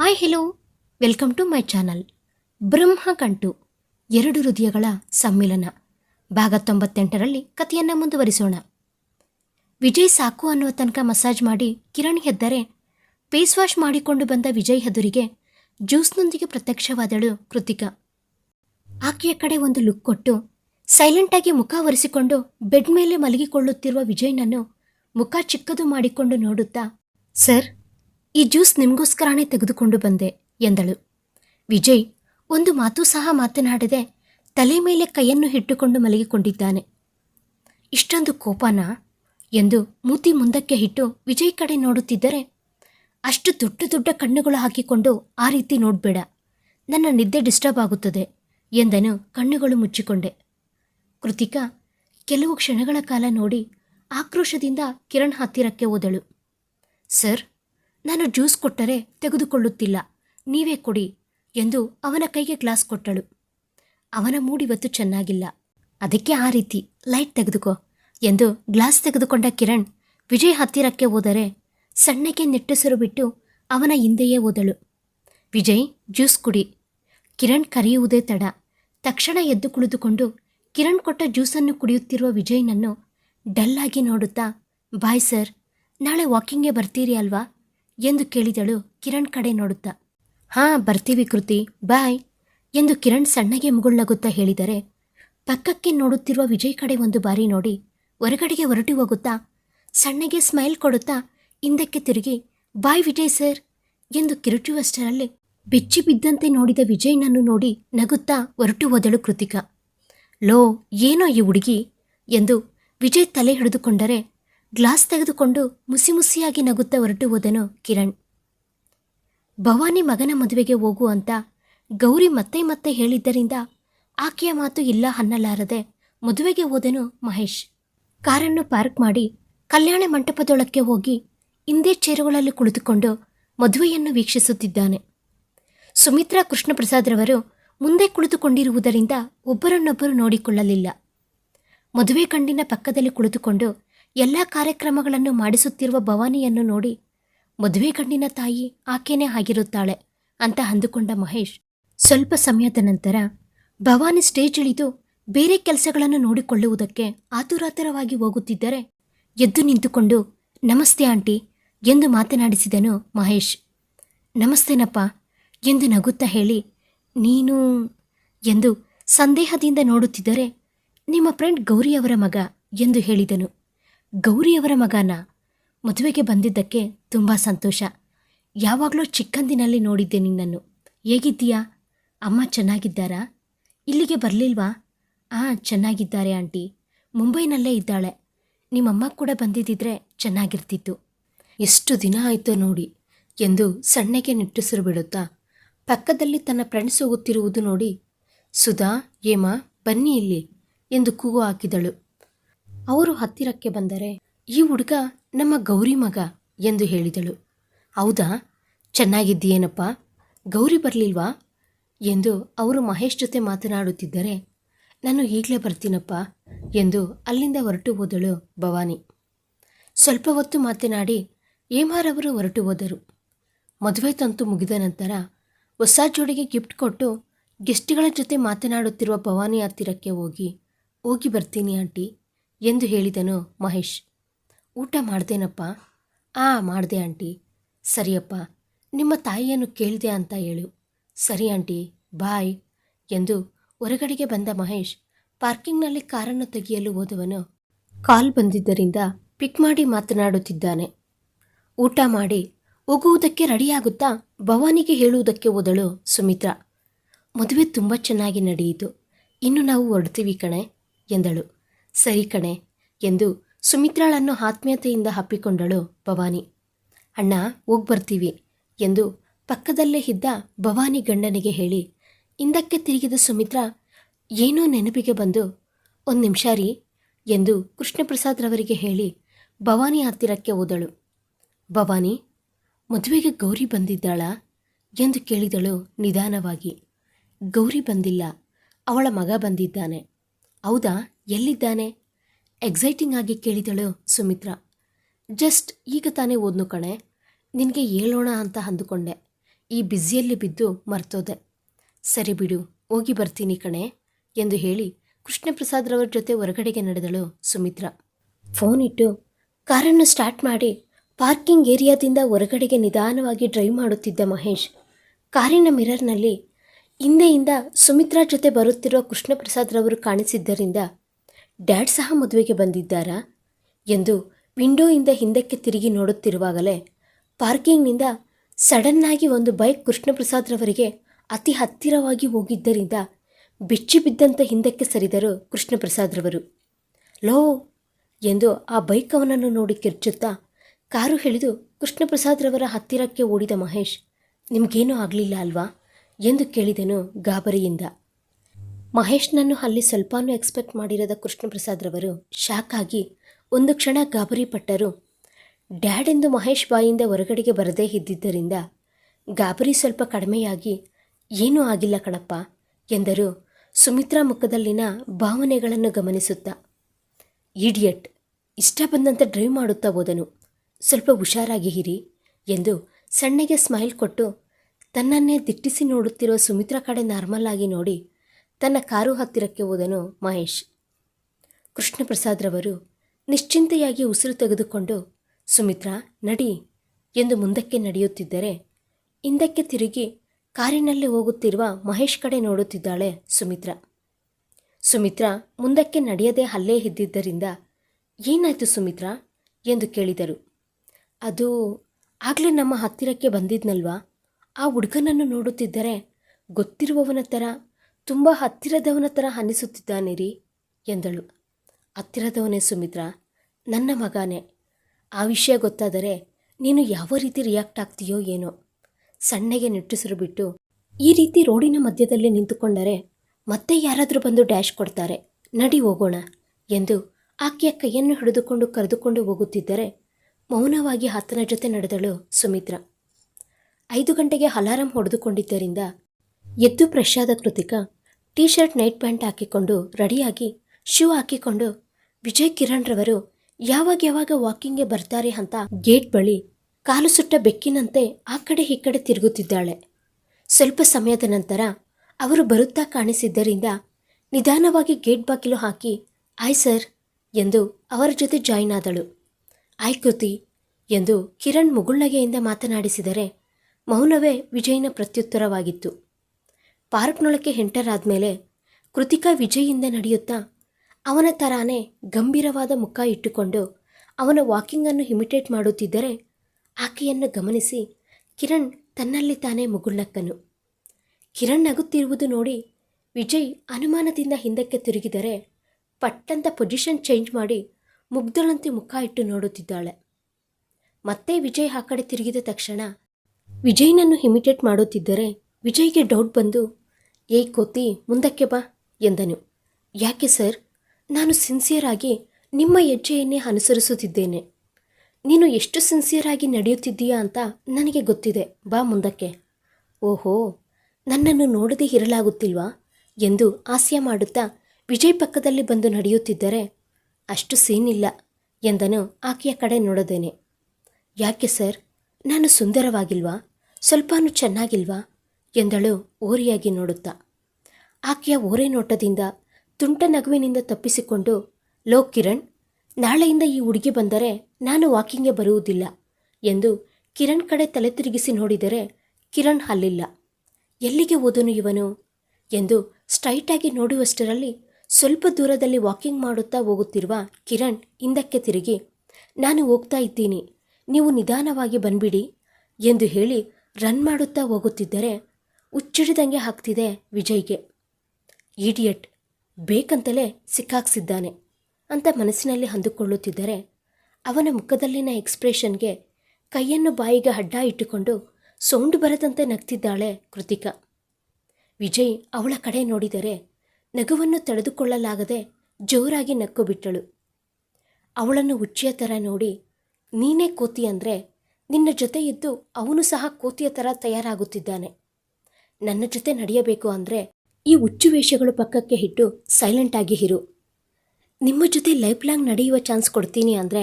Hi hello, welcome to my channel. Brahmagantu ಎರಡು ಹೃದಯಗಳ ಸಮ್ಮಿಲನ. ಭಾಗ ತೊಂಬತ್ತೆಂಟರಲ್ಲಿ ಕಥೆಯನ್ನು ಮುಂದುವರಿಸೋಣ. ವಿಜಯ್ ಸಾಕು ಅನ್ನುವ ತನಕ ಮಸಾಜ್ ಮಾಡಿ ಕಿರಣ್ ಹೆದ್ದರೆ, ಫೇಸ್ ವಾಶ್ ಮಾಡಿಕೊಂಡು ಬಂದ ವಿಜಯ್ ಹೆದುರಿಗೆ ಜ್ಯೂಸ್ನೊಂದಿಗೆ ಪ್ರತ್ಯಕ್ಷವಾದಳು ಕೃತಿಕಾ. ಆಕೆಯ ಕಡೆ ಒಂದು ಲುಕ್ ಕೊಟ್ಟು ಸೈಲೆಂಟಾಗಿ ಮುಖ ಒರೆಸಿಕೊಂಡು ಬೆಡ್ ಮೇಲೆ ಮಲಗಿಕೊಳ್ಳುತ್ತಿರುವ ವಿಜಯ್ನನ್ನು ಮುಖ ಚಿಕ್ಕದು ಮಾಡಿಕೊಂಡು ನೋಡುತ್ತಾ, ಸರ್ ಈ ಜ್ಯೂಸ್ ನಿಮಗೋಸ್ಕರನೇ ತೆಗೆದುಕೊಂಡು ಬಂದೆ ಎಂದಳು. ವಿಜಯ್ ಒಂದು ಮಾತು ಸಹ ಮಾತನಾಡದೆ ತಲೆ ಮೇಲೆ ಕೈಯನ್ನು ಇಟ್ಟುಕೊಂಡು ಮಲಗಿಕೊಂಡಿದ್ದಾನೆ. ಇಷ್ಟೊಂದು ಕೋಪನಾ? ಎಂದು ಮೂತಿ ಮುಂದಕ್ಕೆ ಇಟ್ಟು ವಿಜಯ್ ಕಡೆ ನೋಡುತ್ತಿದ್ದರೆ ಅಷ್ಟು ದೊಡ್ಡ ದೊಡ್ಡ ಕಣ್ಣುಗಳು ಹಾಕಿಕೊಂಡು ಆ ರೀತಿ ನೋಡಬೇಡ, ನನ್ನ ನಿದ್ದೆ ಡಿಸ್ಟರ್ಬ್ ಆಗುತ್ತದೆ ಎಂದನು ಕಣ್ಣುಗಳು ಮುಚ್ಚಿಕೊಂಡೆ. ಕೃತಿಕಾ ಕೆಲವು ಕ್ಷಣಗಳ ಕಾಲ ನೋಡಿ ಆಕ್ರೋಶದಿಂದ ಕಿರಣ್ ಹತ್ತಿರಕ್ಕೆ ಹೋದಳು. ಸರ್ ನಾನು ಜ್ಯೂಸ್ ಕೊಟ್ಟರೆ ತೆಗೆದುಕೊಳ್ಳುತ್ತಿಲ್ಲ. ನೀವೇ ಕೊಡಿ ಎಂದು ಅವನ ಕೈಗೆ ಗ್ಲಾಸ್ ಕೊಟ್ಟಳು. ಅವನ ಮೂಡಿವತ್ತು ಚೆನ್ನಾಗಿಲ್ಲ. ಅದಕ್ಕೆ ಆ ರೀತಿ ಲೈಟ್ ತೆಗೆದುಕೋ ಎಂದು ಗ್ಲಾಸ್ ತೆಗೆದುಕೊಂಡ ಕಿರಣ್ ವಿಜಯ್ ಹತ್ತಿರಕ್ಕೆ ಹೋದರೆ ಸಣ್ಣಗೆ ನೆಟ್ಟುಸಿರು ಬಿಟ್ಟು ಅವನ ಹಿಂದೆಯೇ ಓದಳು ವಿಜಯ್, ಜ್ಯೂಸ್ ಕುಡಿ. ಕಿರಣ್ ಕರೆಯುವುದೇ ತಡ. ತಕ್ಷಣ ಎದ್ದು ಕುಳಿತುಕೊಂಡು ಕಿರಣ್ ಕೊಟ್ಟ ಜ್ಯೂಸನ್ನು ಕುಡಿಯುತ್ತಿರುವ ವಿಜಯ್ನನ್ನು ಡಲ್ಲಾಗಿ ನೋಡುತ್ತಾ, ಬಾಯ್ ಸರ್, ನಾಳೆ ವಾಕಿಂಗ್ಗೆ ಬರ್ತೀರಿ ಅಲ್ವಾ? ಎಂದು ಕೇಳಿದಳು ಕಿರಣ್ ಕಡೆ ನೋಡುತ್ತಾ. ಹಾಂ, ಬರ್ತೀವಿ ಕೃತಿ, ಬಾಯ್ ಎಂದು ಕಿರಣ್ ಸಣ್ಣಗೆ ಮುಗುಳ್ನಗುತ್ತಾ ಹೇಳಿದರೆ. ಪಕ್ಕಕ್ಕೆ ನೋಡುತ್ತಿರುವ ವಿಜಯ್ ಕಡೆ ಒಂದು ಬಾರಿ ನೋಡಿ, ಹೊರಗಡೆಗೆ ಹೊರಟು ಹೋಗುತ್ತಾ, ಸಣ್ಣಗೆ ಸ್ಮೈಲ್ ಕೊಡುತ್ತಾ ಹಿಂದಕ್ಕೆ ತಿರುಗಿ, ಬಾಯ್ ವಿಜಯ್ ಸರ್ ಎಂದು ಕಿರುಚುವಷ್ಟರಲ್ಲಿ ಬೆಚ್ಚಿ ಬಿದ್ದಂತೆ ನೋಡಿದ ವಿಜಯ್ನನ್ನು ನೋಡಿ ನಗುತ್ತಾ ಹೊರಟು ಹೋದಳು ಕೃತಿಕಾ. ಲೋ, ಏನೋ ಈ ಹುಡುಗಿ ಎಂದು ವಿಜಯ್ ತಲೆ ಹಿಡಿದುಕೊಂಡರೆ ಗ್ಲಾಸ್ ತೆಗೆದುಕೊಂಡು ಮುಸಿ ಮುಸಿಯಾಗಿ ನಗುತ್ತಾ ಹೊರಟು ಹೋದನು ಕಿರಣ್. ಭವಾನಿ ಮಗನ ಮದುವೆಗೆ ಹೋಗು ಅಂತ ಗೌರಿ ಮತ್ತೆ ಮತ್ತೆ ಹೇಳಿದ್ದರಿಂದ ಆಕೆಯ ಮಾತು ಇಲ್ಲ ಅನ್ನಲಾರದೆ ಮದುವೆಗೆ ಹೋದನು ಮಹೇಶ್. ಕಾರನ್ನು ಪಾರ್ಕ್ ಮಾಡಿ ಕಲ್ಯಾಣ ಮಂಟಪದೊಳಕ್ಕೆ ಹೋಗಿ ಹಿಂದೆ ಚೇರುಗಳಲ್ಲಿ ಕುಳಿತುಕೊಂಡು ಮದುವೆಯನ್ನು ವೀಕ್ಷಿಸುತ್ತಿದ್ದಾನೆ. ಸುಮಿತ್ರಾ ಕೃಷ್ಣಪ್ರಸಾದ್ರವರು ಮುಂದೆ ಕುಳಿತುಕೊಂಡಿರುವುದರಿಂದ ಒಬ್ಬರನ್ನೊಬ್ಬರು ನೋಡಿಕೊಳ್ಳಲಿಲ್ಲ. ಮದುವೆ ಕಂಡಿನ ಪಕ್ಕದಲ್ಲಿ ಕುಳಿತುಕೊಂಡು ಎಲ್ಲ ಕಾರ್ಯಕ್ರಮಗಳನ್ನು ಮಾಡಿಸುತ್ತಿರುವ ಭವಾನಿಯನ್ನು ನೋಡಿ ಮದುವೆ ಕಣ್ಣಿನ ತಾಯಿ ಆಕೆನೇ ಆಗಿರುತ್ತಾಳೆ ಅಂತ ಅಂದುಕೊಂಡ ಮಹೇಶ್ ಸ್ವಲ್ಪ ಸಮಯದ ನಂತರ ಭವಾನಿ ಸ್ಟೇಜ್ ಇಳಿದು ಬೇರೆ ಕೆಲಸಗಳನ್ನು ನೋಡಿಕೊಳ್ಳುವುದಕ್ಕೆ ಆತುರಾತುರವಾಗಿ ಹೋಗುತ್ತಿದ್ದರೆ ಎದ್ದು ನಿಂತುಕೊಂಡು, ನಮಸ್ತೆ ಆಂಟಿ ಎಂದು ಮಾತನಾಡಿಸಿದನು ಮಹೇಶ್. ನಮಸ್ತೇನಪ್ಪ ಎಂದು ನಗುತ್ತಾ ಹೇಳಿ, ನೀನು ಎಂದು ಸಂದೇಹದಿಂದ ನೋಡುತ್ತಿದ್ದರೆ, ನಿಮ್ಮ ಫ್ರೆಂಡ್ ಗೌರಿಯವರ ಮಗ ಎಂದು ಹೇಳಿದನು. ಗೌರಿಯವರ ಮಗನ ಮದುವೆಗೆ ಬಂದಿದ್ದಕ್ಕೆ ತುಂಬ ಸಂತೋಷ. ಯಾವಾಗಲೂ ಚಿಕ್ಕಂದಿನಲ್ಲಿ ನೋಡಿದ್ದೆ ನಿನ್ನನ್ನು. ಹೇಗಿದ್ದೀಯಾ? ಅಮ್ಮ ಚೆನ್ನಾಗಿದ್ದಾರಾ? ಇಲ್ಲಿಗೆ ಬರಲಿಲ್ವಾ? ಹಾಂ ಚೆನ್ನಾಗಿದ್ದಾರೆ ಆಂಟಿ. ಮುಂಬೈನಲ್ಲೇ ಇದ್ದಾಳೆ. ನಿಮ್ಮಮ್ಮ ಕೂಡ ಬಂದಿದ್ದಿದ್ರೆ ಚೆನ್ನಾಗಿರ್ತಿತ್ತು. ಎಷ್ಟು ದಿನ ಆಯಿತು ನೋಡಿ. ಎಂದು ಸಣ್ಣಗೆ ನಿಟ್ಟುಸಿರು ಬಿಡುತ್ತಾ. ಪಕ್ಕದಲ್ಲಿ ತನ್ನ ಫ್ರೆಂಡ್ಸ್ ಹೋಗುತ್ತಿರುವುದು ನೋಡಿ, ಸುಧಾ ಏಮ ಬನ್ನಿ ಇಲ್ಲಿ ಎಂದು ಕೂಗು ಹಾಕಿದಳು. ಅವರು ಹತ್ತಿರಕ್ಕೆ ಬಂದರೆ, ಈ ಹುಡುಗ ನಮ್ಮ ಗೌರಿ ಮಗ ಎಂದು ಹೇಳಿದಳು. ಹೌದಾ? ಚೆನ್ನಾಗಿದ್ದೀಯೇನಪ್ಪ? ಗೌರಿ ಬರಲಿಲ್ವಾ? ಎಂದು ಅವರು ಮಹೇಶ್ ಜೊತೆ ಮಾತನಾಡುತ್ತಿದ್ದರೆ, ನಾನು ಈಗಲೇ ಬರ್ತೀನಪ್ಪ ಎಂದು ಅಲ್ಲಿಂದ ಹೊರಟು ಹೋದಳು ಭವಾನಿ. ಸ್ವಲ್ಪ ಹೊತ್ತು ಮಾತನಾಡಿ ಏಮಾರವರು ಹೊರಟು ಹೋದರು. ಮದುವೆ ತಂತು ಮುಗಿದ ನಂತರ ಹೊಸ ಜೋಡಿಗೆ ಗಿಫ್ಟ್ ಕೊಟ್ಟು ಗೆಸ್ಟ್ಗಳ ಜೊತೆ ಮಾತನಾಡುತ್ತಿರುವ ಭವಾನಿ ಹತ್ತಿರಕ್ಕೆ ಹೋಗಿ ಹೋಗಿ ಬರ್ತೀನಿ ಆಂಟಿ. ಎಂದು ಹೇಳಿದನು ಮಹೇಶ್. ಊಟ ಮಾಡ್ದೇನಪ್ಪ? ಆ, ಮಾಡಿದೆ ಆಂಟಿ. ಸರಿಯಪ್ಪ, ನಿಮ್ಮ ತಾಯಿಯನ್ನು ಕೇಳಿದೆ ಅಂತ ಹೇಳು. ಸರಿ ಆಂಟಿ, ಬಾಯ್ ಎಂದು ಹೊರಗಡೆಗೆ ಬಂದ ಮಹೇಶ್ ಪಾರ್ಕಿಂಗ್ನಲ್ಲಿ ಕಾರನ್ನು ತೆಗೆಯಲು ಹೋದವನು ಕಾಲ್ ಬಂದಿದ್ದರಿಂದ ಪಿಕ್ ಮಾಡಿ ಮಾತನಾಡುತ್ತಿದ್ದಾನೆ. ಊಟ ಮಾಡಿ ಹೋಗುವುದಕ್ಕೆ ರೆಡಿಯಾಗುತ್ತಾ ಭವಾನಿಗೆ ಹೇಳುವುದಕ್ಕೆ ಹೋದಳು ಸುಮಿತ್ರಾ. ಮದುವೆ ತುಂಬ ಚೆನ್ನಾಗಿ ನಡೆಯಿತು. ಇನ್ನು ನಾವು ಹೊರಡ್ತೀವಿ ಕಣೆ ಎಂದಳು. ಸರಿ ಕಣೆ ಎಂದು ಸುಮಿತ್ರಾಳನ್ನು ಆತ್ಮೀಯತೆಯಿಂದ ಹಪ್ಪಿಕೊಂಡಳು ಭವಾನಿ. ಅಣ್ಣ, ಹೋಗಿ ಬರ್ತೀವಿ ಎಂದು ಪಕ್ಕದಲ್ಲೇ ಇದ್ದ ಭವಾನಿ ಗಂಡನಿಗೆ ಹೇಳಿ, ಹಿಂದಕ್ಕೆ ತಿರುಗಿದ ಸುಮಿತ್ರಾ, ಏನೋ ನೆನಪಿಗೆ ಬಂದು, ಒಂದು ನಿಮಿಷ ರೀ ಎಂದು ಕೃಷ್ಣಪ್ರಸಾದ್ರವರಿಗೆ ಹೇಳಿ ಭವಾನಿ ಹತ್ತಿರಕ್ಕೆ ಹೋದಳು. ಭವಾನಿ, ಮದುವೆಗೆ ಗೌರಿ ಬಂದಿದ್ದಾಳ? ಎಂದು ಕೇಳಿದಳು ನಿಧಾನವಾಗಿ. ಗೌರಿ ಬಂದಿಲ್ಲ, ಅವಳ ಮಗ ಬಂದಿದ್ದಾನೆ. ಹೌದಾ? ಎಲ್ಲಿದ್ದಾನೆ? ಎಕ್ಸೈಟಿಂಗ್ ಆಗಿ ಕೇಳಿದಳು ಸುಮಿತ್ರ. ಜಸ್ಟ್ ಈಗ ತಾನೇ ಓದ್ನು ಕಣೆ. ನಿನಗೆ ಹೇಳೋಣ ಅಂತ ಅಂದುಕೊಂಡೆ. ಈ ಬ್ಯುಸಿಯಲ್ಲಿ ಬಿದ್ದು ಮರ್ತೋದೆ. ಸರಿ ಬಿಡು, ಹೋಗಿ ಬರ್ತೀನಿ ಕಣೆ ಎಂದು ಹೇಳಿ ಕೃಷ್ಣಪ್ರಸಾದ್ರವರ ಜೊತೆ ಹೊರಗಡೆಗೆ ನಡೆದಳು ಸುಮಿತ್ರ. ಫೋನ್ ಇಟ್ಟು, ಕಾರನ್ನು ಸ್ಟಾರ್ಟ್ ಮಾಡಿ. ಪಾರ್ಕಿಂಗ್ ಏರಿಯಾದಿಂದ ಹೊರಗಡೆಗೆ ನಿಧಾನವಾಗಿ ಡ್ರೈವ್ ಮಾಡುತ್ತಿದ್ದ ಮಹೇಶ್. ಕಾರಿನ ಮಿರರ್ನಲ್ಲಿ ಹಿಂದೆಯಿಂದ ಸುಮಿತ್ರಾ ಜೊತೆ ಬರುತ್ತಿರುವ ಕೃಷ್ಣಪ್ರಸಾದ್ರವರು ಕಾಣಿಸಿದ್ದರಿಂದ ಡ್ಯಾಡ್ ಸಹ ಮದುವೆಗೆ ಬಂದಿದ್ದಾರಾ ಎಂದು ವಿಂಡೋಯಿಂದ ಹಿಂದಕ್ಕೆ ತಿರುಗಿ ನೋಡುತ್ತಿರುವಾಗಲೇ ಪಾರ್ಕಿಂಗ್ನಿಂದ ಸಡನ್ನಾಗಿ ಒಂದು ಬೈಕ್ ಕೃಷ್ಣಪ್ರಸಾದ್ರವರಿಗೆ ಅತಿ ಹತ್ತಿರವಾಗಿ ಹೋಗಿದ್ದರಿಂದ ಬಿಚ್ಚಿ ಬಿದ್ದಂಥ ಹಿಂದಕ್ಕೆ ಸರಿದರು ಕೃಷ್ಣಪ್ರಸಾದ್ರವರು. ಲೋ ಎಂದು ಆ ಬೈಕ್ ಅವನನ್ನು ನೋಡಿ ಕಿರ್ಚುತ್ತಾ ಕಾರು ಹಿಡಿದು ಕೃಷ್ಣಪ್ರಸಾದ್ರವರ ಹತ್ತಿರಕ್ಕೆ ಓಡಿದ ಮಹೇಶ್, ನಿಮಗೇನೂ ಆಗಲಿಲ್ಲ ಅಲ್ವಾ? ಎಂದು ಕೇಳಿದನು ಗಾಬರಿಯಿಂದ. ಮಹೇಶ್ನನ್ನು ಅಲ್ಲಿ ಸ್ವಲ್ಪನೂ ಎಕ್ಸ್ಪೆಕ್ಟ್ ಮಾಡಿರದ ಕೃಷ್ಣಪ್ರಸಾದ್ರವರು ಶಾಕ್ ಒಂದು ಕ್ಷಣ ಗಾಬರಿ ಪಟ್ಟರು ಡ್ಯಾಡ್ ಎಂದು ಮಹೇಶ್ ಬಾಯಿಂದ ಹೊರಗಡೆಗೆ ಬರದೇ ಇದ್ದಿದ್ದರಿಂದ ಗಾಬರಿ ಸ್ವಲ್ಪ ಕಡಿಮೆಯಾಗಿ, ಏನೂ ಆಗಿಲ್ಲ ಕಣಪ್ಪ ಎಂದರು. ಸುಮಿತ್ರಾ ಮುಖದಲ್ಲಿನ ಭಾವನೆಗಳನ್ನು ಗಮನಿಸುತ್ತಾ ಈಡಿಯಟ್ ಇಷ್ಟ ಬಂದಂತೆ ಡ್ರೈವ್ ಮಾಡುತ್ತಾ ಹೋದನು. ಸ್ವಲ್ಪ ಹುಷಾರಾಗಿ ಹಿರಿ ಎಂದು ಸಣ್ಣಗೆ ಸ್ಮೈಲ್ ಕೊಟ್ಟು ತನ್ನನ್ನೇ ದಿಟ್ಟಿಸಿ ನೋಡುತ್ತಿರುವ ಸುಮಿತ್ರಾ ಕಡೆ ನಾರ್ಮಲ್ ಆಗಿ ನೋಡಿ ತನ್ನ ಕಾರು ಹತ್ತಿರಕ್ಕೆ ಹೋದನು ಮಹೇಶ್. ಕೃಷ್ಣಪ್ರಸಾದ್ರವರು ನಿಶ್ಚಿಂತೆಯಾಗಿ ಉಸಿರು ತೆಗೆದುಕೊಂಡು, ಸುಮಿತ್ರಾ, ನಡಿ ಎಂದು ಮುಂದಕ್ಕೆ ನಡೆಯುತ್ತಿದ್ದರೆ ಹಿಂದಕ್ಕೆ ತಿರುಗಿ ಕಾರಿನಲ್ಲಿ ಹೋಗುತ್ತಿರುವ ಮಹೇಶ್ ಕಡೆ ನೋಡುತ್ತಿದ್ದಾಳೆ ಸುಮಿತ್ರಾ. ಸುಮಿತ್ರಾ, ಮುಂದಕ್ಕೆ ನಡೆಯದೆ ಅಲ್ಲೇ ಇದ್ದಿದ್ದರಿಂದ ಏನಾಯಿತು ಸುಮಿತ್ರಾ? ಎಂದು ಕೇಳಿದರು. ಅದು ಆಗಲೇ ನಮ್ಮ ಹತ್ತಿರಕ್ಕೆ ಬಂದಿದ್ನಲ್ವಾ? ಆ ಹುಡುಗನನ್ನು ನೋಡುತ್ತಿದ್ದರೆ ಗೊತ್ತಿರುವವನ ಥರ ತುಂಬ ಹತ್ತಿರದವನ ಥರ ಅನ್ನಿಸುತ್ತಿದ್ದಾನೆ ರೀ ಎಂದಳು. ಹತ್ತಿರದವನೇ ಸುಮಿತ್ರ, ನನ್ನ ಮಗನೇ, ಆ ವಿಷಯ ಗೊತ್ತಾದರೆ ನೀನು ಯಾವ ರೀತಿ ರಿಯಾಕ್ಟ್ ಆಗ್ತೀಯೋ ಏನೋ. ಸಣ್ಣಗೆ ನಿಟ್ಟುಸಿರು ಬಿಟ್ಟು ಈ ರೀತಿ ರೋಡಿನ ಮಧ್ಯದಲ್ಲಿ ನಿಂತುಕೊಂಡರೆ ಮತ್ತೆ ಯಾರಾದರೂ ಬಂದು ಡ್ಯಾಶ್ ಕೊಡ್ತಾರೆ. ನಡಿ ಹೋಗೋಣ ಎಂದು ಆಕೆಯ ಕೈಯನ್ನು ಹಿಡಿದುಕೊಂಡು ಕರೆದುಕೊಂಡು ಹೋಗುತ್ತಿದ್ದರೆ ಮೌನವಾಗಿ ಆತನ ಜೊತೆ ನಡೆದಳು ಸುಮಿತ್ರಾ. ಐದು ಗಂಟೆಗೆ ಅಲಾರಂ ಹೊಡೆದುಕೊಂಡಿದ್ದರಿಂದ ಎದ್ದು ಪ್ರಶಾದ Krithika T shirt night pant ಹಾಕಿಕೊಂಡು ರೆಡಿಯಾಗಿ ಶೂ ಹಾಕಿಕೊಂಡು ವಿಜಯ್ ಕಿರಣ್ ರವರು ಯಾವಾಗ ಯಾವಾಗ ವಾಕಿಂಗ್ಗೆ ಬರ್ತಾರೆ ಅಂತ ಗೇಟ್ ಬಳಿ ಕಾಲು ಸುಟ್ಟ ಬೆಕ್ಕಿನಂತೆ ಆ ಕಡೆ ಈ ಕಡೆ ತಿರುಗುತ್ತಿದ್ದಾಳೆ. ಸ್ವಲ್ಪ ಸಮಯದ ನಂತರ ಅವರು ಬರುತ್ತಾ ಕಾಣಿಸಿದ್ದರಿಂದ ನಿಧಾನವಾಗಿ ಗೇಟ್ ಬಾಗಿಲು ಹಾಕಿ, ಆಯ್ ಸರ್, ಎಂದು ಅವರ ಜೊತೆ ಜಾಯಿನ್ ಆದಳು. ಆಯ್ ಕೃತಿ, ಎಂದು ಕಿರಣ್ ಮುಗುಳ್ನಗೆಯಿಂದ ಮಾತನಾಡಿಸಿದರೆ ಮೌನವೇ ವಿಜಯ್ನ ಪ್ರತ್ಯುತ್ತರವಾಗಿತ್ತು. ಪಾರ್ಕ್ನೊಳಕ್ಕೆ ಎಂಟರಾದ್ಮೇಲೆ ಕೃತಿಕಾ ವಿಜಯಿಂದ ನಡೆಯುತ್ತಾ ಅವನ ತರಾನೇ ಗಂಭೀರವಾದ ಮುಖ ಇಟ್ಟುಕೊಂಡು ಅವನ ವಾಕಿಂಗನ್ನು ಹಿಮಿಟೇಟ್ ಮಾಡುತ್ತಿದ್ದರೆ ಆಕೆಯನ್ನು ಗಮನಿಸಿ ಕಿರಣ್ ತನ್ನಲ್ಲಿ ತಾನೇ ಮುಗುಳ್ನಕ್ಕನು. ಕಿರಣ್ ನಗುತ್ತಿರುವುದು ನೋಡಿ ವಿಜಯ್ ಅನುಮಾನದಿಂದ ಹಿಂದಕ್ಕೆ ತಿರುಗಿದರೆ ಪಟ್ಟಂತ ಪೊಸಿಷನ್ ಚೇಂಜ್ ಮಾಡಿ ಮುಗ್ಧಳಂತೆ ಮುಖ ಇಟ್ಟು ನೋಡುತ್ತಿದ್ದಾಳೆ. ಮತ್ತೆ ವಿಜಯ್ ಆ ಕಡೆ ತಿರುಗಿದ ತಕ್ಷಣ ವಿಜಯ್ನನ್ನು ಇಮಿಟೇಟ್ ಮಾಡುತ್ತಿದ್ದರೆ ವಿಜಯ್ಗೆ ಡೌಟ್ ಬಂದು ಏಯ್ ಕೋತಿ, ಮುಂದಕ್ಕೆ ಬಾ, ಎಂದನು. ಯಾಕೆ ಸರ್? ನಾನು ಸಿನ್ಸಿಯರ್ ಆಗಿ ನಿಮ್ಮ ಹೆಜ್ಜೆಯನ್ನೇ ಅನುಸರಿಸುತ್ತಿದ್ದೇನೆ. ನೀನು ಎಷ್ಟು ಸಿನ್ಸಿಯರ್ ಆಗಿ ನಡೆಯುತ್ತಿದ್ದೀಯಾ ಅಂತ ನನಗೆ ಗೊತ್ತಿದೆ. ಬಾ ಮುಂದಕ್ಕೆ. ಓಹೋ, ನನ್ನನ್ನು ನೋಡದೆ ಇರಲಾಗುತ್ತಿಲ್ವಾ? ಎಂದು ಹಾಸ್ಯ ಮಾಡುತ್ತಾ ವಿಜಯ್ ಪಕ್ಕದಲ್ಲಿ ಬಂದು ನಡೆಯುತ್ತಿದ್ದರೆ, ಅಷ್ಟು ಸೀನಿಲ್ಲ ಎಂದನು ಆಕೆಯ ಕಡೆ ನೋಡದೇನೆ. ಯಾಕೆ ಸರ್? ನಾನು ಸುಂದರವಾಗಿಲ್ವಾ? ಸ್ವಲ್ಪನೂ ಚೆನ್ನಾಗಿಲ್ವಾ? ಎಂದಳು ಓರಿಯಾಗಿ ನೋಡುತ್ತಾ. ಆಕೆಯ ಓರೆ ನೋಟದಿಂದ ತುಂಟ ನಗುವಿನಿಂದ ತಪ್ಪಿಸಿಕೊಂಡು, ಲೋ ಕಿರಣ್, ನಾಳೆಯಿಂದ ಈ ಹುಡುಗಿ ಬಂದರೆ ನಾನು ವಾಕಿಂಗ್ಗೆ ಬರುವುದಿಲ್ಲ ಎಂದು ಕಿರಣ್ ಕಡೆ ತಲೆ ತಿರುಗಿಸಿ ನೋಡಿದರೆ ಕಿರಣ್ ಅಲ್ಲಿಲ್ಲ. ಎಲ್ಲಿಗೆ ಓದನು ಇವನು? ಎಂದು ಸ್ಟ್ರೈಟಾಗಿ ನೋಡುವಷ್ಟರಲ್ಲಿ ಸ್ವಲ್ಪ ದೂರದಲ್ಲಿ ವಾಕಿಂಗ್ ಮಾಡುತ್ತಾ ಹೋಗುತ್ತಿರುವ ಕಿರಣ್ ಹಿಂದಕ್ಕೆ ತಿರುಗಿ, ನಾನು ಹೋಗ್ತಾ ಇದ್ದೀನಿ, ನೀವು ನಿಧಾನವಾಗಿ ಬಂದ್ಬಿಡಿ ಎಂದು ಹೇಳಿ ರನ್ ಮಾಡುತ್ತಾ ಹೋಗುತ್ತಿದ್ದರೆ ಹುಚ್ಚಿಡಿದಂಗೆ ಹಾಕ್ತಿದೆ ವಿಜಯ್ಗೆ. ಈಡಿಯಟ್ ಬೇಕಂತಲೇ ಸಿಕ್ಕಾಕ್ಸಿದ್ದಾನೆ ಅಂತ ಮನಸ್ಸಿನಲ್ಲಿ ಅಂದುಕೊಳ್ಳುತ್ತಿದ್ದರೆ ಅವನ ಮುಖದಲ್ಲಿನ ಎಕ್ಸ್ಪ್ರೆಷನ್ಗೆ ಕೈಯನ್ನು ಬಾಯಿಗೆ ಅಡ್ಡ ಇಟ್ಟುಕೊಂಡು ಸೌಂಡ್ ಬರದಂತೆ ನಗ್ತಿದ್ದಾಳೆ ಕೃತಿಕಾ. ವಿಜಯ್ ಅವಳ ಕಡೆ ನೋಡಿದರೆ ನಗುವನ್ನು ತಡೆದುಕೊಳ್ಳಲಾಗದೆ ಜೋರಾಗಿ ನಕ್ಕು ಬಿಟ್ಟಳು. ಅವಳನ್ನು ಹುಚ್ಚಿಯ ಥರ ನೋಡಿ ನೀನೇ ಕೋತಿ ಅಂದರೆ ನಿನ್ನ ಜೊತೆ ಇದ್ದು ಅವನು ಸಹ ಕೋತಿಯ ಥರ ತಯಾರಾಗುತ್ತಿದ್ದಾನೆ. ನನ್ನ ಜೊತೆ ನಡೆಯಬೇಕು ಅಂದರೆ ಈ ಹುಚ್ಚು ವೇಷಗಳು ಪಕ್ಕಕ್ಕೆ ಇಟ್ಟು ಸೈಲೆಂಟಾಗಿ ಇರು. ನಿಮ್ಮ ಜೊತೆ ಲೈಫ್ ಲಾಂಗ್ ನಡೆಯುವ ಚಾನ್ಸ್ ಕೊಡ್ತೀನಿ ಅಂದರೆ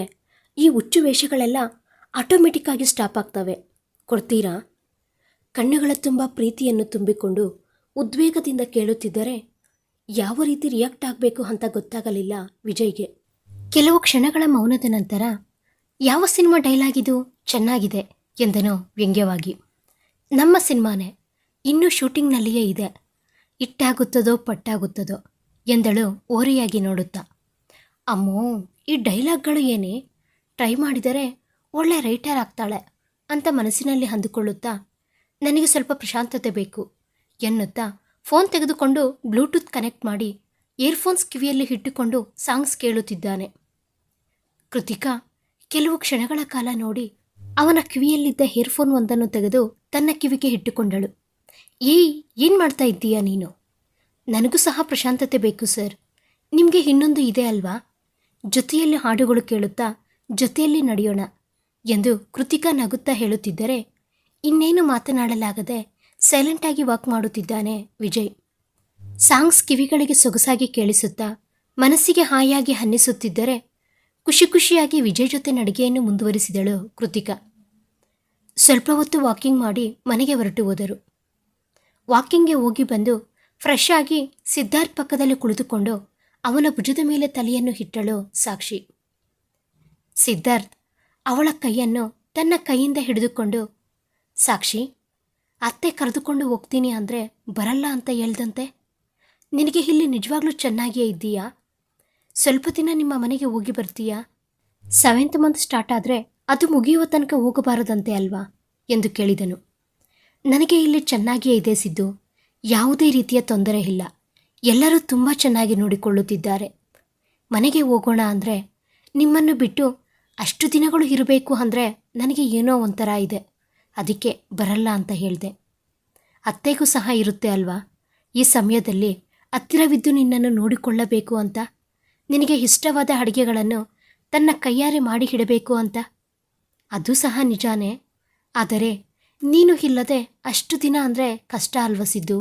ಈ ಹುಚ್ಚು ವೇಷಗಳೆಲ್ಲ ಆಟೋಮೆಟಿಕ್ಕಾಗಿ ಸ್ಟಾಪ್ ಆಗ್ತವೆ. ಕೊಡ್ತೀರಾ? ಕಣ್ಣುಗಳ ತುಂಬ ಪ್ರೀತಿಯನ್ನು ತುಂಬಿಕೊಂಡು ಉದ್ವೇಗದಿಂದ ಕೇಳುತ್ತಿದ್ದರೆ ಯಾವ ರೀತಿ ರಿಯಾಕ್ಟ್ ಆಗಬೇಕು ಅಂತ ಗೊತ್ತಾಗಲಿಲ್ಲ ವಿಜಯ್ಗೆ. ಕೆಲವು ಕ್ಷಣಗಳ ಮೌನದ ನಂತರ ಯಾವ ಸಿನಿಮಾ ಡೈಲಾಗ್ ಇದು ಚೆನ್ನಾಗಿದೆ ಎಂದನು ವ್ಯಂಗ್ಯವಾಗಿ. ನಮ್ಮ ಸಿನಿಮಾನೇ ಇನ್ನೂ ಶೂಟಿಂಗ್ನಲ್ಲಿಯೇ ಇದೆ. ಇಟ್ಟಾಗುತ್ತದೋ ಪಟ್ಟಾಗುತ್ತದೋ ಎಂದಳು ಓರೆಯಾಗಿ ನೋಡುತ್ತಾ. ಅಮ್ಮೋ, ಈ ಡೈಲಾಗ್ಗಳು ಏನೇ? ಟ್ರೈ ಮಾಡಿದರೆ ಒಳ್ಳೆ ರೈಟರ್ ಆಗ್ತಾಳೆ ಅಂತ ಮನಸ್ಸಿನಲ್ಲಿ ಅಂದುಕೊಳ್ಳುತ್ತಾ, ನನಗೆ ಸ್ವಲ್ಪ ಪ್ರಶಾಂತತೆ ಬೇಕು ಎನ್ನುತ್ತಾ ಫೋನ್ ತೆಗೆದುಕೊಂಡು ಬ್ಲೂಟೂತ್ ಕನೆಕ್ಟ್ ಮಾಡಿ ಇಯರ್ಫೋನ್ಸ್ ಕಿವಿಯಲ್ಲಿ ಇಟ್ಟುಕೊಂಡು ಸಾಂಗ್ಸ್ ಕೇಳುತ್ತಿದ್ದಾನೆ. ಕೃತಿಕಾ ಕೆಲವು ಕ್ಷಣಗಳ ಕಾಲ ನೋಡಿ ಅವನ ಕಿವಿಯಲ್ಲಿದ್ದ ಹೇರ್ಫೋನ್ ಒಂದನ್ನು ತೆಗೆದು ತನ್ನ ಕಿವಿಗೆ ಇಟ್ಟುಕೊಂಡಳು. ಏಯ್, ಏನು ಮಾಡ್ತಾ ಇದ್ದೀಯಾ ನೀನು? ನನಗೂ ಸಹ ಪ್ರಶಾಂತತೆ ಬೇಕು, ಸರ್. ನಿಮಗೆ ಇನ್ನೊಂದು ಇದೆ ಅಲ್ವಾ? ಜೊತೆಯಲ್ಲಿ ಹಾಡುಗಳು ಕೇಳುತ್ತಾ ಜೊತೆಯಲ್ಲಿ ನಡೆಯೋಣ ಎಂದು ಕೃತಿಕಾ ನಗುತ್ತಾ ಹೇಳುತ್ತಿದ್ದರೆ, ಇನ್ನೇನು ಮಾತನಾಡಲಾಗದೆ ಸೈಲೆಂಟಾಗಿ ವಾಕ್ ಮಾಡುತ್ತಿದ್ದಾನೆ ವಿಜಯ್. ಸಾಂಗ್ಸ್ ಕಿವಿಗಳಿಗೆ ಸೊಗಸಾಗಿ ಕೇಳಿಸುತ್ತಾ ಮನಸ್ಸಿಗೆ ಹಾಯಾಗಿ ಅನ್ನಿಸುತ್ತಿದ್ದರೆ ಖುಷಿ ಖುಷಿಯಾಗಿ ವಿಜಯ್ ಜೊತೆ ನಡಿಗೆಯನ್ನು ಮುಂದುವರಿಸಿದಳು ಕೃತಿಕಾ. ಸ್ವಲ್ಪ ಹೊತ್ತು ವಾಕಿಂಗ್ ಮಾಡಿ ಮನೆಗೆ ಹೊರಟು ಹೋದರು. ವಾಕಿಂಗ್ಗೆ ಹೋಗಿ ಬಂದು ಫ್ರೆಶ್ ಆಗಿ ಸಿದ್ಧಾರ್ಥ್ ಪಕ್ಕದಲ್ಲಿ ಕುಳಿತುಕೊಂಡು ಅವನ ಭುಜದ ಮೇಲೆ ತಲೆಯನ್ನು ಇಟ್ಟಳು ಸಾಕ್ಷಿ. ಸಿದ್ಧಾರ್ಥ್, ಅವಳ ಕೈಯನ್ನು ತನ್ನ ಕೈಯಿಂದ ಹಿಡಿದುಕೊಂಡು, ಸಾಕ್ಷಿ, ಅತ್ತೆ ಕರೆದುಕೊಂಡು ಹೋಗ್ತೀನಿ ಅಂದರೆ ಬರಲ್ಲ ಅಂತ ಹೇಳ್ದಂತೆ? ನಿನಗೆ ಇಲ್ಲಿ ನಿಜವಾಗ್ಲೂ ಚೆನ್ನಾಗಿಯೇ ಇದ್ದೀಯಾ? ಸ್ವಲ್ಪ ದಿನ ನಿಮ್ಮ ಮನೆಗೆ ಹೋಗಿ ಬರ್ತೀಯಾ? ಸೆವೆಂತ್ ಮಂತ್ ಸ್ಟಾರ್ಟ್ ಆದರೆ ಅದು ಮುಗಿಯುವ ತನಕ ಹೋಗಬಾರದಂತೆ ಅಲ್ವಾ? ಎಂದು ಕೇಳಿದನು. ನನಗೆ ಇಲ್ಲಿ ಚೆನ್ನಾಗಿಯೇ ಇದೆ ಸಿದ್ದು. ಯಾವುದೇ ರೀತಿಯ ತೊಂದರೆ ಇಲ್ಲ. ಎಲ್ಲರೂ ತುಂಬ ಚೆನ್ನಾಗಿ ನೋಡಿಕೊಳ್ಳುತ್ತಿದ್ದಾರೆ. ಮನೆಗೆ ಹೋಗೋಣ ಅಂದರೆ ನಿಮ್ಮನ್ನು ಬಿಟ್ಟು ಅಷ್ಟು ದಿನಗಳು ಇರಬೇಕು ಅಂದರೆ ನನಗೆ ಏನೋ ಒಂಥರ ಇದೆ. ಅದಕ್ಕೆ ಬರಲ್ಲ ಅಂತ ಹೇಳಿದೆ. ಅತ್ತೆಗೂ ಸಹ ಇರುತ್ತೆ ಅಲ್ವಾ? ಈ ಸಮಯದಲ್ಲಿ ಹತ್ತಿರವಿದ್ದು ನಿನ್ನನ್ನು ನೋಡಿಕೊಳ್ಳಬೇಕು ಅಂತ ನಿನಗೆ ಇಷ್ಟವಾದ ಅಡುಗೆಗಳನ್ನು ತನ್ನ ಕೈಯಾರೆ ಮಾಡಿ ಹಿಡಬೇಕು ಅಂತ? ಅದು ಸಹ ನಿಜಾನೇ. ಆದರೆ ನೀನು ಇಲ್ಲದೆ ಅಷ್ಟು ದಿನ ಅಂದರೆ ಕಷ್ಟ ಅಲ್ವಸಿದ್ದು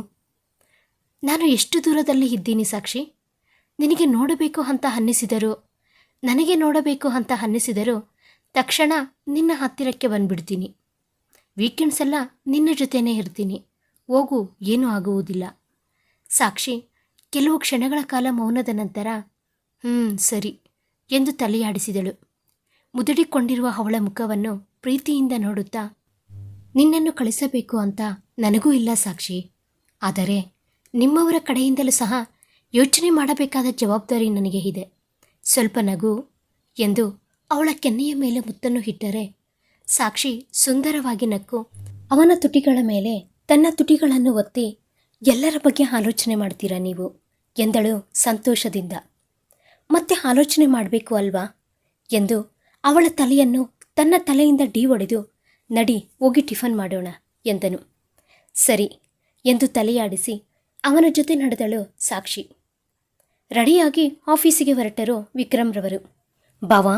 ನಾನು ಎಷ್ಟು ದೂರದಲ್ಲಿ ಇದ್ದೀನಿ ಸಾಕ್ಷಿ? ನಿನಗೆ ನೋಡಬೇಕು ಅಂತ ಅನ್ನಿಸಿದರು, ನನಗೆ ನೋಡಬೇಕು ಅಂತ ಅನ್ನಿಸಿದರು ತಕ್ಷಣ ನಿನ್ನ ಹತ್ತಿರಕ್ಕೆ ಬಂದುಬಿಡ್ತೀನಿ. ವೀಕೆಂಡ್ಸ್ ಎಲ್ಲ ನಿನ್ನ ಜೊತೆನೇ ಇರ್ತೀನಿ. ಹೋಗು, ಏನೂ ಆಗುವುದಿಲ್ಲ. ಸಾಕ್ಷಿ, ಕೆಲವು ಕ್ಷಣಗಳ ಕಾಲ ಮೌನದ ನಂತರ ಹ್ಞೂ ಸರಿ ಎಂದು ತಲೆಯಾಡಿಸಿದಳು. ಮುದುಡಿಕೊಂಡಿರುವ ಅವಳ ಮುಖವನ್ನು ಪ್ರೀತಿಯಿಂದ ನೋಡುತ್ತಾ, ನಿನ್ನನ್ನು ಕಳಿಸಬೇಕು ಅಂತ ನನಗೂ ಇಲ್ಲ ಸಾಕ್ಷಿ. ಆದರೆ ನಿಮ್ಮವರ ಕಡೆಯಿಂದಲೂ ಸಹ ಯೋಚನೆ ಮಾಡಬೇಕಾದ ಜವಾಬ್ದಾರಿ ನನಗೆ ಇದೆ. ಸ್ವಲ್ಪ ನಗು ಎಂದು ಅವಳ ಕೆನ್ನೆಯ ಮೇಲೆ ಮುತ್ತನ್ನು ಇಟ್ಟರೆ, ಸಾಕ್ಷಿ ಸುಂದರವಾಗಿ ನಕ್ಕು ಅವನ ತುಟಿಗಳ ಮೇಲೆ ತನ್ನ ತುಟಿಗಳನ್ನು ಒತ್ತಿ, ಎಲ್ಲರ ಬಗ್ಗೆ ಆಲೋಚನೆ ಮಾಡ್ತೀರಾ ನೀವು? ಎಂದಳು ಸಂತೋಷದಿಂದ. ಮತ್ತೆ ಆಲೋಚನೆ ಮಾಡಬೇಕು ಅಲ್ವಾ? ಎಂದು ಅವಳ ತಲೆಯನ್ನು ತನ್ನ ತಲೆಯಿಂದ ಡಿ ಒಡೆದು, ನಡಿ ಹೋಗಿ ಟಿಫನ್ ಮಾಡೋಣ ಎಂದನು. ಸರಿ ಎಂದು ತಲೆಯಾಡಿಸಿ ಅವನ ಜೊತೆ ನಡೆದಳು ಸಾಕ್ಷಿ. ರೆಡಿಯಾಗಿ ಆಫೀಸಿಗೆ ಹೊರಟರು ವಿಕ್ರಮ್ರವರು ಬಾವಾ,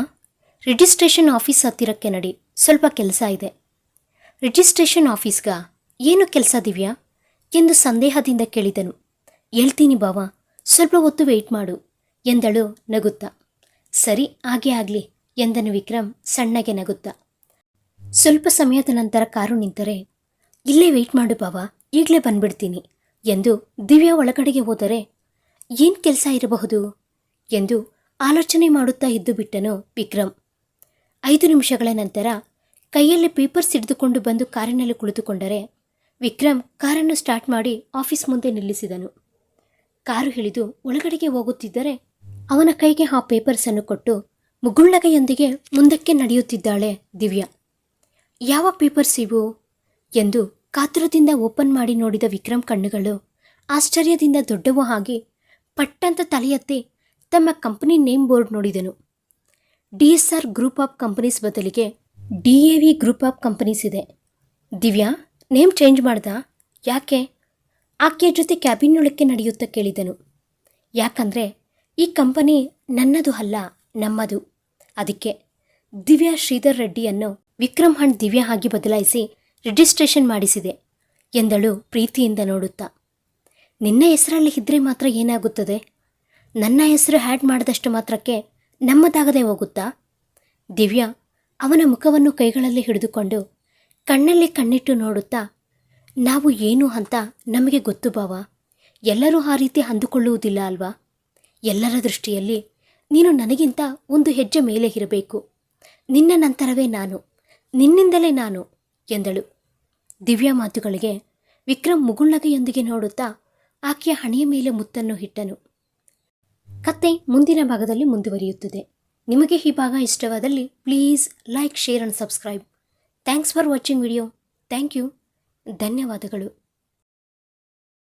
ರಿಜಿಸ್ಟ್ರೇಷನ್ ಆಫೀಸ್ ಹತ್ತಿರಕ್ಕೆ ನಡಿ, ಸ್ವಲ್ಪ ಕೆಲಸ ಇದೆ. ರಿಜಿಸ್ಟ್ರೇಷನ್ ಆಫೀಸ್ಗ ಏನು ಕೆಲಸ ದಿವ್ಯಾ? ಎಂದು ಸಂದೇಹದಿಂದ ಕೇಳಿದನು. ಹೇಳ್ತೀನಿ ಬಾವಾ, ಸ್ವಲ್ಪ ಹೊತ್ತು ವೆಯ್ಟ್ ಮಾಡು. ಎಂದಳು ನಗುತ್ತಾ. ಸರಿ, ಹಾಗೆ ಆಗಲಿ, ಎಂದನು ವಿಕ್ರಮ್ ಸಣ್ಣಗೆ ನಗುತ್ತಾ. ಸ್ವಲ್ಪ ಸಮಯದ ನಂತರ ಕಾರು ನಿಂತರೆ, ಇಲ್ಲೇ ವೆಯ್ಟ್ ಮಾಡು ಬಾವ, ಈಗಲೇ ಬಂದ್ಬಿಡ್ತೀನಿ, ಎಂದು ದಿವ್ಯಾ ಒಳಗಡೆಗೆ ಹೋದರೆ, ಏನು ಕೆಲಸ ಇರಬಹುದು, ಎಂದು ಆಲೋಚನೆ ಮಾಡುತ್ತಾ ಇದ್ದು ಬಿಟ್ಟನು ವಿಕ್ರಮ್. ಐದು ನಿಮಿಷಗಳ ನಂತರ ಕೈಯಲ್ಲಿ ಪೇಪರ್ಸ್ ಹಿಡಿದುಕೊಂಡು ಬಂದು ಕಾರಿನಲ್ಲಿ ಕುಳಿತುಕೊಂಡರೆ, ವಿಕ್ರಮ್ ಕಾರನ್ನು ಸ್ಟಾರ್ಟ್ ಮಾಡಿ ಆಫೀಸ್ ಮುಂದೆ ನಿಲ್ಲಿಸಿದನು. ಕಾರು ಹಿಡಿದು ಒಳಗಡೆಗೆ ಹೋಗುತ್ತಿದ್ದರೆ ಅವನ ಕೈಗೆ ಆ ಪೇಪರ್ಸನ್ನು ಕೊಟ್ಟು ಮುಗುಳ್ಳಗೆಯೊಂದಿಗೆ ಮುಂದಕ್ಕೆ ನಡೆಯುತ್ತಿದ್ದಾಳೆ ದಿವ್ಯಾ. ಯಾವ ಪೇಪರ್ಸ್ ಇವು? ಎಂದು ಕಾತುರದಿಂದ ಓಪನ್ ಮಾಡಿ ನೋಡಿದ ವಿಕ್ರಮ್ ಕಣ್ಣುಗಳು ಆಶ್ಚರ್ಯದಿಂದ ದೊಡ್ಡವೂ ಆಗಿ ಪಟ್ಟಂತ ತಲೆಯತ್ತಿ ತಮ್ಮ ಕಂಪನಿ ನೇಮ್ ಬೋರ್ಡ್ ನೋಡಿದನು. D R group of companies ಬದಲಿಗೆ D A V group of companies ಇದೆ. ದಿವ್ಯಾ, ನೇಮ್ ಚೇಂಜ್ ಮಾಡ್ದ? ಯಾಕೆ? ಆಕೆಯ ಜೊತೆ ಕ್ಯಾಬಿನ್ ಒಳಕ್ಕೆ ನಡೆಯುತ್ತಾ ಕೇಳಿದನು. ಯಾಕಂದರೆ ಈ ಕಂಪನಿ ನನ್ನದು ಅಲ್ಲ, ನಮ್ಮದು. ಅದಕ್ಕೆ ದಿವ್ಯಾ ಶ್ರೀಧರ್ ರೆಡ್ಡಿಯನ್ನು ವಿಕ್ರಮ್ ಹಣ್ ದಿವ್ಯಾ ಆಗಿ ಬದಲಾಯಿಸಿ ರಿಜಿಸ್ಟ್ರೇಷನ್ ಮಾಡಿಸಿದೆ ಎಂದಳು ಪ್ರೀತಿಯಿಂದ ನೋಡುತ್ತಾ. ನಿನ್ನ ಹೆಸರಲ್ಲಿ ಇದ್ದರೆ ಮಾತ್ರ ಏನಾಗುತ್ತದೆ? ನನ್ನ ಹೆಸರು ಹ್ಯಾಡ್ ಮಾಡಿದಷ್ಟು ಮಾತ್ರಕ್ಕೆ ನಮ್ಮದಾಗದೆ ಹೋಗುತ್ತಾ? ದಿವ್ಯಾ ಅವನ ಮುಖವನ್ನು ಕೈಗಳಲ್ಲಿ ಹಿಡಿದುಕೊಂಡು ಕಣ್ಣಲ್ಲಿ ಕಣ್ಣಿಟ್ಟು ನೋಡುತ್ತಾ, ನಾವು ಏನು ಅಂತ ನಮಗೆ ಗೊತ್ತು ಬಾವ? ಎಲ್ಲರೂ ಆ ರೀತಿ ಅಂದುಕೊಳ್ಳುವುದಿಲ್ಲ ಅಲ್ವಾ? ಎಲ್ಲರ ದೃಷ್ಟಿಯಲ್ಲಿ ನೀನು ನನಗಿಂತ ಒಂದು ಹೆಜ್ಜೆ ಮೇಲೆ ಇರಬೇಕು. ನಿನ್ನ ನಂತರವೇ ನಾನು, ನಿನ್ನಿಂದಲೇ ನಾನು ಎಂದಳು. ದಿವ್ಯ ಮಾತುಗಳಿಗೆ ವಿಕ್ರಮ್ ಮುಗುಳ್ನಗೆಯೊಂದಿಗೆ ನೋಡುತ್ತಾ ಆಕೆಯ ಹಣೆಯ ಮೇಲೆ ಮುತ್ತನ್ನು ಇಟ್ಟನು. ಕತ್ತೆ ಮುಂದಿನ ಭಾಗದಲ್ಲಿ ಮುಂದುವರಿಯುತ್ತದೆ. ನಿಮಗೆ ಈ ಭಾಗ ಇಷ್ಟವಾದಲ್ಲಿ please like, share and subscribe. Thanks for watching video. Thank you. ಧನ್ಯವಾದಗಳು.